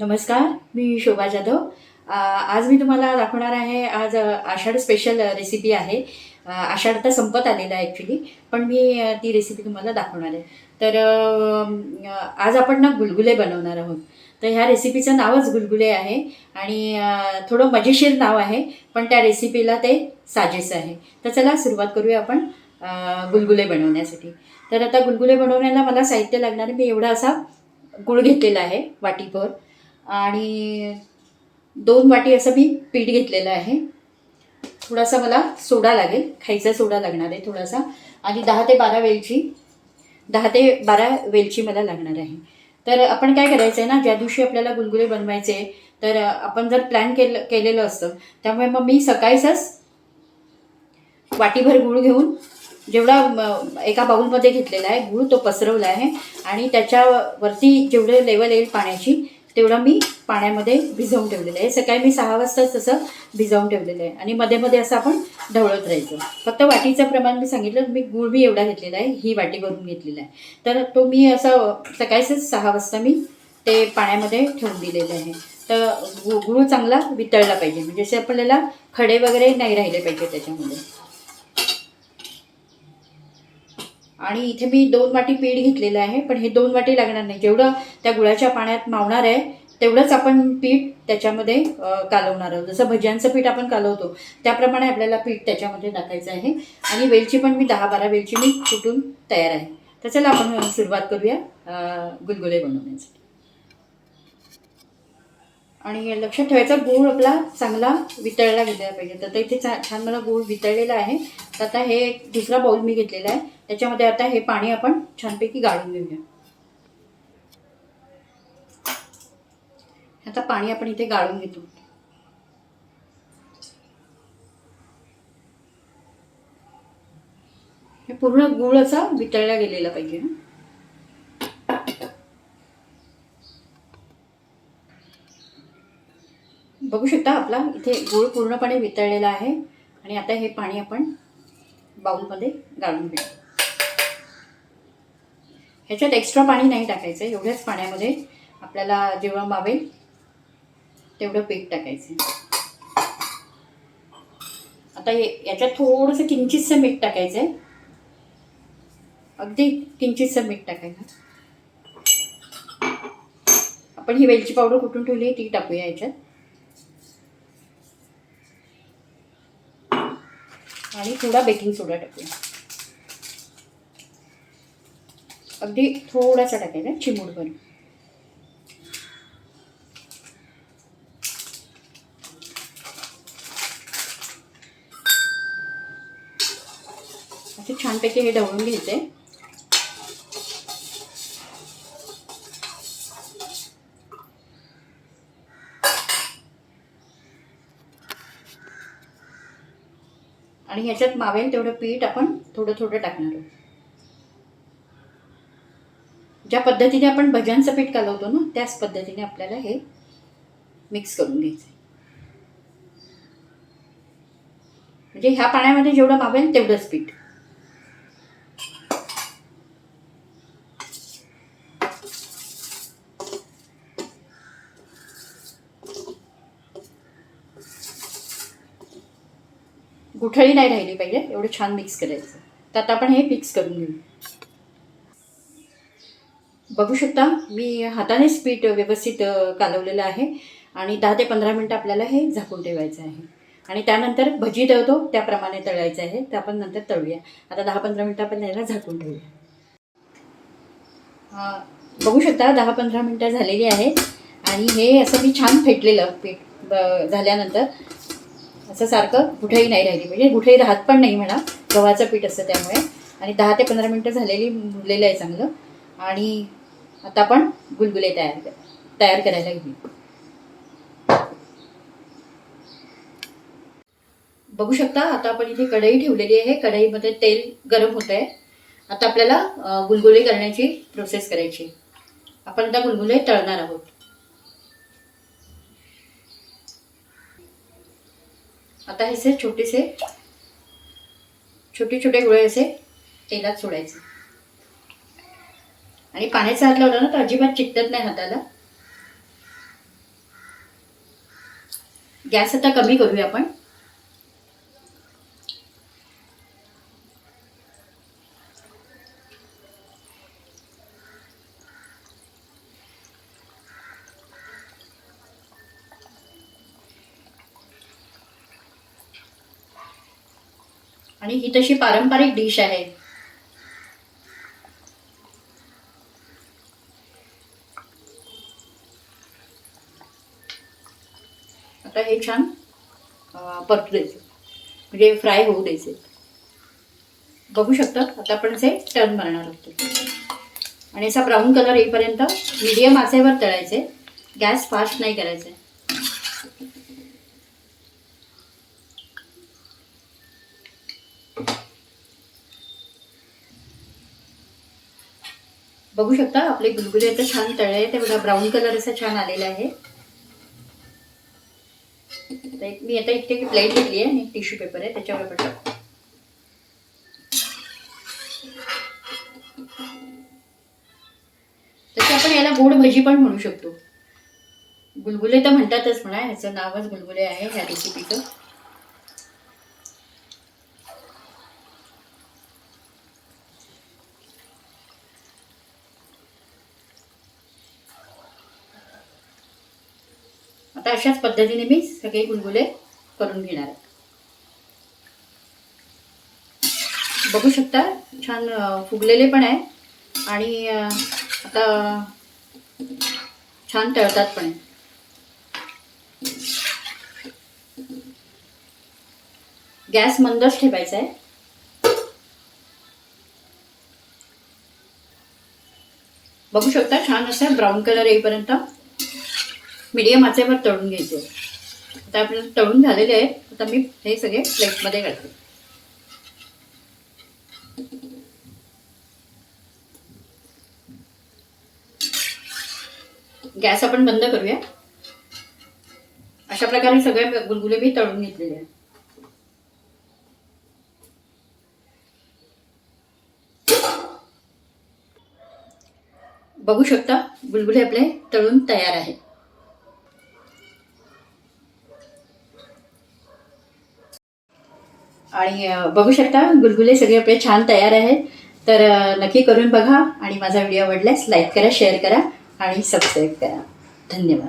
नमस्कार मी शोभा जाधव. आज मी तुम्हाला दाखवणार आहे आज आषाढ स्पेशल रेसिपी आहे. आषाढ आता संपत आलेला आहे ॲक्च्युली पण मी ती रेसिपी तुम्हाला दाखवणार आहे. तर आज आपण ना गुलगुले बनवणार आहोत. तर ह्या रेसिपीचं नावच गुलगुले आहे आणि थोडं मजेशीर नाव आहे पण त्या रेसिपीला ते साजेस आहे. तर चला सुरुवात करूया आपण गुलगुले बनवण्यासाठी. तर आता गुलगुले बनवण्याला मला साहित्य लागणार आहे. मी एवढा असा गुळ घेतलेला आहे वाटीभर. आणि दोन वाटी असं मी पीठ घेतलेलं आहे. थोडासा मला सोडा लागेल. खायचा सोडा लागणार आहे थोडासा. आणि दहा ते बारा वेलची दहा ते बारा वेलची मला लागणार आहे. तर आपण काय करायचं आहे ना ज्या दिवशी आपल्याला गुलगुले बनवायचे तर आपण जर प्लॅन केलं केलेलं असतं त्यामुळे मग मी सकाळीच वाटीभर गूळ घेऊन जेवढा एका बाउलमध्ये घेतलेला आहे गूळ तो पसरवला आहे आणि त्याच्यावरती जेवढे लेवल येईल पाण्याची तेवढा मी पाण्यामध्ये भिजवून ठेवलेलं आहे. सकाळी मी सहा वाजताच तसं भिजवून ठेवलेलं आहे. आणि मध्ये मध्ये असं आपण ढवळत राहायचं. फक्त वाटीचं प्रमाण मी सांगितलं मी गूळ मी एवढा घेतलेला आहे ही वाटी भरून घेतलेला आहे. तर तो मी असं सकाळीच सहा वाजता मी ते पाण्यामध्ये ठेवून दिलेलं आहे. तर गु गुळ चांगला वितळला पाहिजे. म्हणजे असे आपल्याला खडे वगैरे नाही राहिले पाहिजे त्याच्यामध्ये. आणि इथे मी दोन वाटी पीठ घेतलेलं आहे पण हे दोन वाटी लागणार नाही. जेवढं त्या गुळाच्या पाण्यात मावणार आहे तेवढंच आपण पीठ त्याच्यामध्ये कालवणार आहोत. जसं भज्यांचं पीठ आपण कालवतो त्याप्रमाणे आपल्याला पीठ त्याच्यामध्ये टाकायचं आहे. आणि वेलची पण मी दहा बारा वेलची मी कुटून तयार आहे. तर चला आपण सुरुवात करूया गुलगुले बनवण्यासाठी. आणि लक्षात ठेवायचा गूळ आपला चांगला वितळला गेला पाहिजे. तर इथे छान मला गूळ वितळलेला आहे. तर आता हे एक दुसरा बाऊल मी घेतलेला आहे. त्याच्यामध्ये आता हे पाणी आपण छानपैकी गाळून घेऊया. आता पाणी आपण इथे गाळून घेतो. हे पूर्ण गूळ असा वितळला गेलेला पाहिजे बघू शकता आपला इथे गूळ पूर्णपणे वितळलेला आहे. आणि आता हे पाणी आपण बाउलमध्ये गाळून घेऊ. ह्याच्यात एक्स्ट्रा पाणी नाही टाकायचं एवढ्याच पाण्यामध्ये आपल्याला जेव्हा मावेल तेवढं पीठ टाकायचं. आता हे याच्यात थोडंसं किंचितसं मीठ टाकायचं आहे अगदी किंचितसं मीठ टाकायचं. आपण ही वेलची पावडर कुठून ठेवली आहे ती टाकूया याच्यात. आणि थोडा बेकिंग सोडा टाकूया. अगदी थोडासा टाकायचा चिमूटभर असे छानपैकी हे ढवळून घ्यायचे. आणि ह्याच्यात मावेल तेवढं पीठ आपण थोडं थोडं टाकणार आहोत. ज्या पद्धतीने आपण भज्यांचं पीठ कालवतो ना त्याच पद्धतीने आपल्याला हे मिक्स करून घ्यायचं आहे. म्हणजे ह्या पाण्यामध्ये जेवढं मावेल तेवढंच पीठ. गुठळी नाही राहिली पाहिजे एवढं छान मिक्स करायचं. तर आता आपण हे मिक्स करून घेऊ. बघू शकता मी हातानेच पीठ व्यवस्थित कालवलेलं आहे. आणि दहा ते पंधरा मिनटं आपल्याला हे झाकून ठेवायचं आहे. आणि त्यानंतर भजी तळतो त्याप्रमाणे तळायचं आहे. ते आपण नंतर तळूया. आता दहा पंधरा मिनटं आपण याला झाकून ठेवूया. बघू शकता दहा पंधरा मिनटं झालेली आहे. आणि हे असं मी छान फेटलेलं पीठ ब- झाल्यानंतर असं सारखं कुठेही नाही राहिली. म्हणजे कुठेही राहत पण नाही म्हणा. गव्हाचं पीठ असतं त्यामुळे. आणि दहा ते पंधरा मिनटं झालेली मुरलेलं आहे चांगलं. आणि आता आपण गुलगुले तयार कर तयार करायला घेऊ बघू शकता आता आपण इथे कढई ठेवलेली आहे. कढईमध्ये तेल गरम होत आहे आता आपल्याला गुलगुले करण्याची प्रोसेस करायची आपण आता गुलगुले तळणार आहोत. आता हे छोटेसे छोटे छोटे गोळे असे तेलात सोडायचे. आणि पाण्याचा हात लावला ना तर अजिबात चिकटत नाही हाताला. गॅस आता कमी करूया आपण. आणि ही तशी पारंपरिक डिश आहे आता हे छान परतू द्यायचे. म्हणजे फ्राय होऊ द्यायचे. बघू शकता आता आपण असे टर्न मारणार आहोत. आणि असा ब्राऊन कलर येईपर्यंत मीडियम आचेवर तळायचे. गॅस फास्ट नाही करायचे. बघू शकता आपले गुलगुले आता छान तळले ते बघा ब्राऊन कलर असा छान आलेला आहे. मी आता इथे प्लेट घेतली आहे आणि टिश्यू पेपर आहे त्याच्यावर आपण टाकू. तसे आपण याला गोड भजी पण म्हणू शकतो. गुलगुले तर म्हणतातच म्हणा ह्याचं नावच गुलगुले आहे ह्या रेसिपीचं आता अशाच पद्धतीने मी सगळे गुलगुले करून घेणार आहे. बघू शकता छान फुगलेले पण आहे आणि आता छान तळतात पण आहे. गॅस मंदच ठेवायचा आहे. बघू शकता छान असं ब्राऊन कलर येईपर्यंत. मीडियम आचेवर तळून घ्यायचे. आता आपल्याला तळून झालेले आहेत. आता मी हे सगळे प्लेटमध्ये घालते. गॅस आपण बंद करूया. अशा प्रकारे सगळे गुलगुले मी तळून घेतलेले आहेत. बघू शकता गुलगुले आपले तळून तयार आहे आणि बघू शकता गुलगुले सगळे आपले छान तयार आहेत. तर नक्की करून बघा आणि माझा व्हिडिओ आवडल्यास लाईक करा शेअर करा आणि सबस्क्राईब करा. धन्यवाद.